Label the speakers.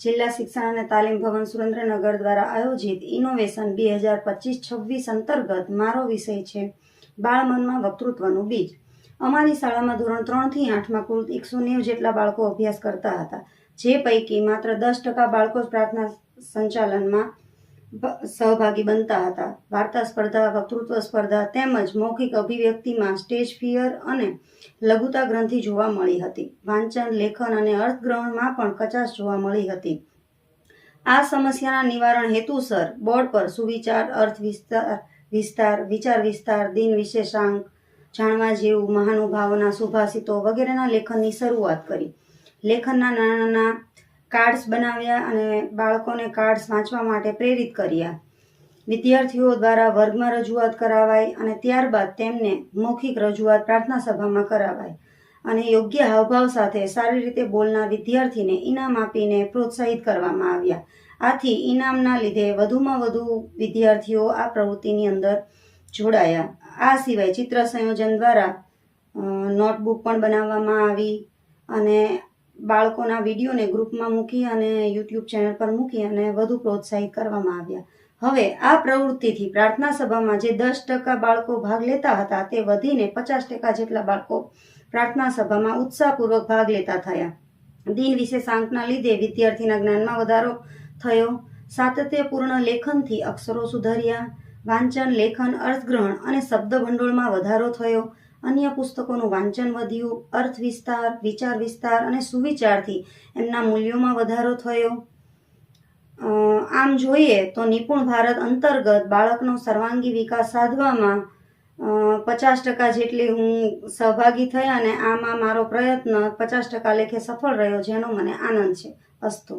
Speaker 1: જિલ્લા શિક્ષણ અને તાલીમ ભવન સુરેન્દ્રનગર દ્વારા આયોજિત ઇનોવેશન બે હજાર પચીસ છવ્વીસ અંતર્ગત મારો વિષય છે બાળ મનમાં વક્તૃત્વનું બીજ. અમારી શાળામાં ધોરણ ત્રણથી આઠમાં કુલ એકસો નેવું જેટલા બાળકો અભ્યાસ કરતા હતા, જે પૈકી માત્ર દસ ટકા બાળકો પ્રાર્થના સંચાલનમાં સહભાગી બનતા હતા. વાર્તા સ્પર્ધા, વક્તૃત્વ સ્પર્ધા તેમજ મૌખિક અભિવ્યક્તિમાં સ્ટેજ ફિયર અને લઘુતા ગ્રંથિ જોવા મળી હતી. વાંચન, લેખન અને અર્થગ્રહણમાં પણ કચાશ જોવા મળી હતી. આ સમસ્યાના નિવારણ હેતુસર બોર્ડ પર સુવિચાર, અર્થ વિસ્તાર વિસ્તાર, વિચાર વિસ્તાર, દિન વિશેષાંક, જાણવા જેવું મહાનુભાવોના સુભાષિતો વગેરેના લેખનની શરૂઆત કરી. લેખનના નાના નાના કાર્ડ્સ બનાવ્યા અને બાળકોને કાર્ડ્સ વાંચવા માટે પ્રેરિત કર્યા. વિદ્યાર્થીઓ દ્વારા વર્ગમાં રજૂઆત કરાવાઈ અને ત્યારબાદ તેમને મૌખિક રજૂઆત પ્રાર્થના સભામાં કરાવાઈ અને યોગ્ય હાવભાવ સાથે સારી રીતે બોલનાર વિદ્યાર્થીને ઇનામ આપીને પ્રોત્સાહિત કરવામાં આવ્યા. આથી ઇનામના લીધે વધુમાં વધુ વિદ્યાર્થીઓ આ પ્રવૃત્તિની અંદર જોડાયા. આ સિવાય ચિત્ર સંયોજન દ્વારા નોટબુક પણ બનાવવામાં આવી અને બાળકોના વિડીયોને ગ્રુપમાં મૂકી અને યુટ્યુબ ચેનલ પર મૂકી અને વધુ પ્રોત્સાહિત કરવામાં આવ્યા. હવે આ પ્રવૃત્તિથી પ્રાર્થના સભામાં જે દસ ટકા બાળકો ભાગ લેતા હતા તે વધીને પચાસ ટકા જેટલા બાળકો પ્રાર્થના સભામાં ઉત્સાહપૂર્વક ભાગ લેતા થયા. દિન વિશેષાંકના લીધે વિદ્યાર્થીના જ્ઞાનમાં વધારો થયો. સાતત્યપૂર્ણ લેખનથી અક્ષરો સુધર્યા. વાંચન, લેખન, અર્થગ્રહણ અને શબ્દ ભંડોળમાં વધારો થયો. અન્ય પુસ્તકોનું વાંચન વધ્યું, અર્થ વિસ્તાર, વિચાર વિસ્તાર અને સુવિચારથી એમના મૂલ્યોમાં વધારો થયો. આમ જોઈએ તો નિપુણ ભારત અંતર્ગત બાળકનો સર્વાંગી વિકાસ સાધવામાં પચાસ ટકા જેટલી હું સહભાગી થયા અને આમાં મારો પ્રયત્ન પચાસ ટકા લેખે સફળ રહ્યો, જેનો મને આનંદ છે. અસ્તુ.